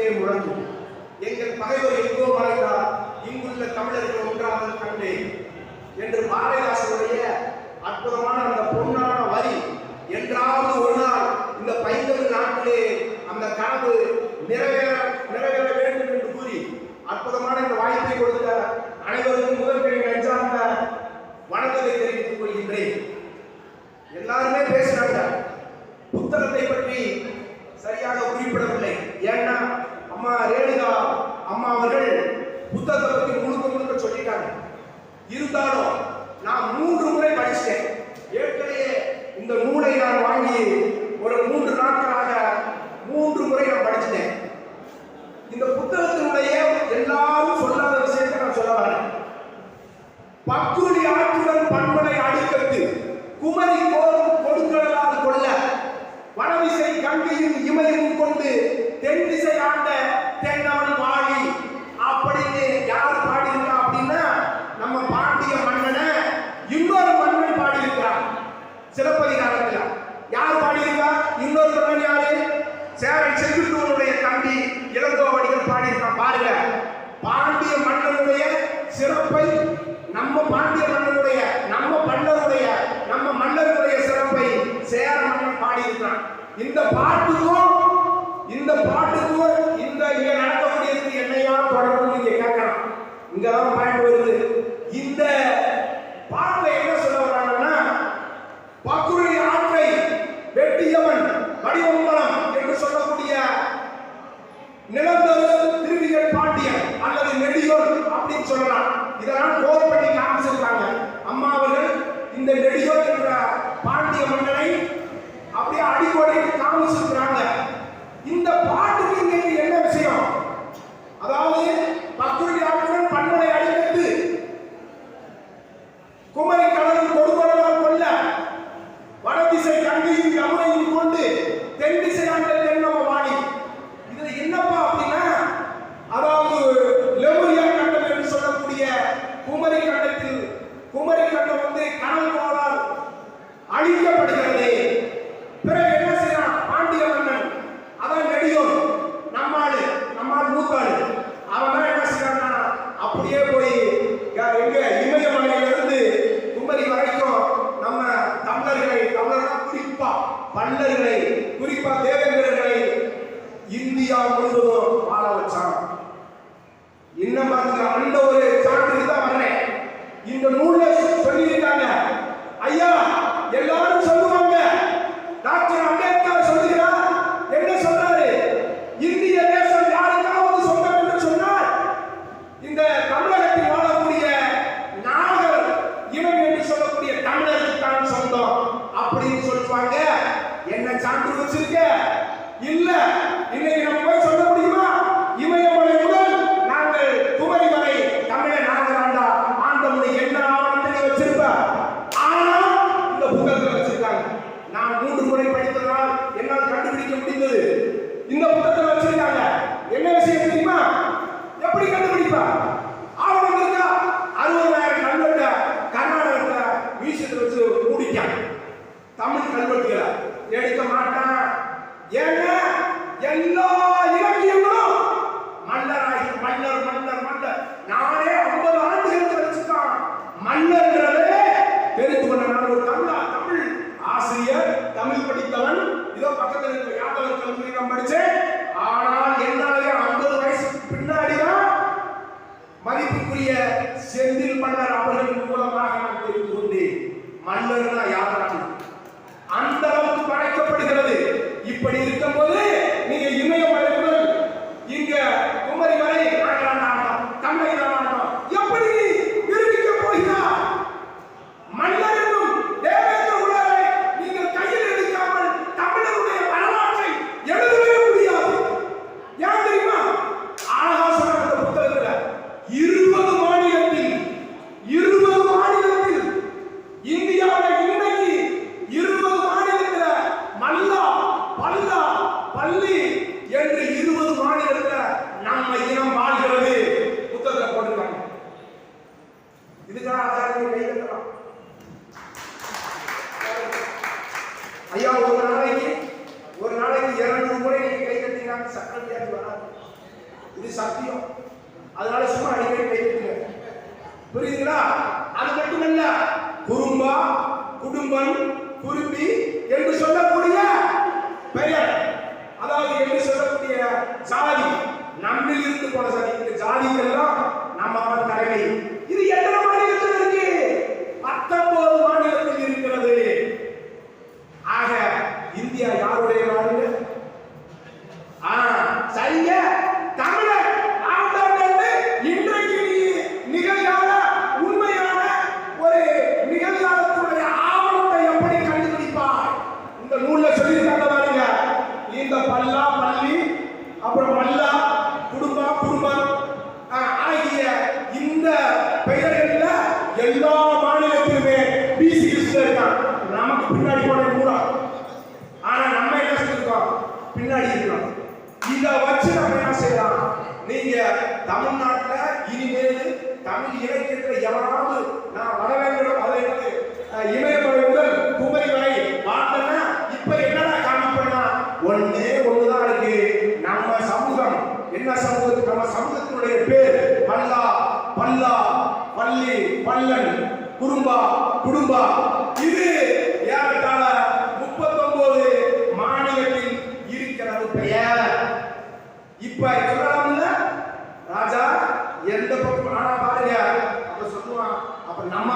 உச்சத்திலே முழங்கும். எங்கள் பகைவர் எங்கோ மறைந்தார் இங்குள்ள தமிழர்கள் ஒன்றாமல் கண்டேன் என்று பாரதிதாசனுடைய அற்புதமான அந்த பொன்னான வரி என்றாவது ஒரு நாள் இந்த பைந்தமிழ் நாட்டிலே அந்த கனவு நிறைவேற நிறைவேற வேண்டும் என்று கூறி அற்புதமான இந்த வாய்ப்பை கொடுத்த அனைவருக்கும் முதற்கணி நெஞ்சார்ந்த வணக்கத்தை தெரிவித்துக் கொள்கின்றேன். எல்லாருமே பேசுறாங்க. புத்தகத்தை பற்றி சரியாக குறிப்பிடவில்லை. அம்மா ரேணுகா அம்மா அவர்கள் புத்தகத்தை பத்தி முழுக்க முழுக்க சொல்லிட்டாங்க. இருந்தாலும் நான் மூன்று முறை படிச்சேன். ஏற்கனவே இந்த நூலை நான் வாங்கி ஒரு மூன்று நாட்களாக மூன்று முறை நான் படிச்சிட்டேன். இந்த புத்தகத்தினுடைய எல்லாரும் சொல்லாத விஷயத்தை நான் சொல்ல வரேன். பக்குடி ஆற்றுடன் பண்பனை அடுக்கத்து குமரி கோரும் கொடுக்கலால் கொள்ள வனவிசை கங்கையும் இமையும் கொண்டு தென் திசை ஆண்ட தென்னவன் வாழி அப்படின்னு யார் பாடியிருக்கா அப்படின்னா நம்ம பாண்டிய மன்னனை இன்னொரு மன்னன் பாடியிருக்கிறார் சிலப்பதிகாரத்தில். யார் பாடியிருக்கா இன்னொரு மன்னன் யாரு? சேவை செங்குட்டுவனுடைய தம்பி இளங்கோவடிகள் பாடியிருக்கான் பாருங்க. பாண்டிய மன்னனுடைய சிறப்பை நம்ம பாண்டிய மன்னனுடைய நம்ம மன்னருடைய நம்ம மன்னருடைய சிறப்பை சேர மன்னன் பாடியிருக்கிறான். இந்த பாட்டுக்கும் இந்த பாட்டுக்கும் இந்த இங்க நடக்கக்கூடியது என்னையா தொடர்பு நீங்க கேட்கலாம் இங்கதான் சொல்லலாம். இதெல்லாம் கோர் பண்ணி காமிச்சிருக்காங்க அம்மா அவர்கள் இந்த நெடியோ என்ற பாண்டிய மன்னனை அப்படியே அடிக்கோடி காமிச்சிருக்கிறாங்க இந்த பாட்டுக்கு இங்க என்ன விஷயம்? அதாவது பக்குருளி ஆற்றுடன் பண்பலை அடிக்கத்து குமரி கடலில் கொடுக்கொள்ளலாம் கொல்ல வடதிசை கங்கையும் யமுனையும் கொண்டு தென் திசை ஆண்ட இந்த ஏன்னா எல்லா இலக்கியங்களும் மன்னராகி மன்னர் மன்னர் மன்னர். நானே ஐம்பது ஆண்டுகளுக்கு வச்சுட்டான் மன்னர்ன்றதே தெரிந்து கொண்ட நான் ஒரு தமிழா தமிழ் ஆசிரியர் தமிழ் படித்தவன். இதோ பக்கத்தில் இருக்க யாதவர் கல்லூரி நான் படிச்சேன் ஆனால் என்னாலே ஐம்பது வயசுக்கு பின்னாடிதான் மதிப்புக்குரிய செந்தில் மன்னர் அவர்களின் மூலமாக நான் தெரிந்து கொண்டேன். மன்னர்னா யாரான இப்படி இருக்கும்போது இது சத்தியம். அதனால சும்மா அடிக்கடி கைவிட்டுங்க புரியுதுங்களா? அது மட்டுமல்ல குறும்பா குடும்பம் குரும்பி என்று சொல்லக்கூடிய பெயர். அதாவது என்று சொல்லக்கூடிய சாதி நம்மில் இருந்து போன சாதி. இந்த ஜாதிக்கெல்லாம் நம்ம தலைமை. இந்த நூல்ல சொல்லியிருக்காங்க பாருங்க. இந்த பல்லா பள்ளி அப்புறம் மல்லா குடும்பம் குடும்பம் ஆகிய இந்த பெயர்கள்ல எல்லா மாநிலத்திலுமே பிசி லிஸ்ட்ல இருக்கான். நமக்கு பின்னாடி போன கூட ஆனா நம்ம என்ன சொல்லிருக்கோம் பின்னாடி இருக்கோம் இத வச்சு நம்ம என்ன செய்யலாம்? நீங்க தமிழ்நாட்டுல இனிமேல் தமிழ் இலக்கியத்துல எவனாவது நான் வர வேண்டும் அதை வந்து அஹ், இமயமலை முதல் குமரி வரை பார்த்தேன்னா இப்ப என்னடா காமிப்பேன்னா ஒண்ணே ஒண்ணுதான் இருக்கு நம்ம சமூகம் என்ன சமூகத்துக்கு நம்ம சமூகத்தினுடைய பேர் பல்லா பல்லா பள்ளி பள்ளன் குறும்பா குடும்பா. இது ஏறத்தாழ முப்பத்தொன்பது மாநிலத்தில் இருக்கிறது பெயர். இப்ப சொல்லலாம்ல? ராஜா எந்த பக்கம்? ஆனா பாருங்க அப்ப சொல்லுவான் அப்ப நம்ம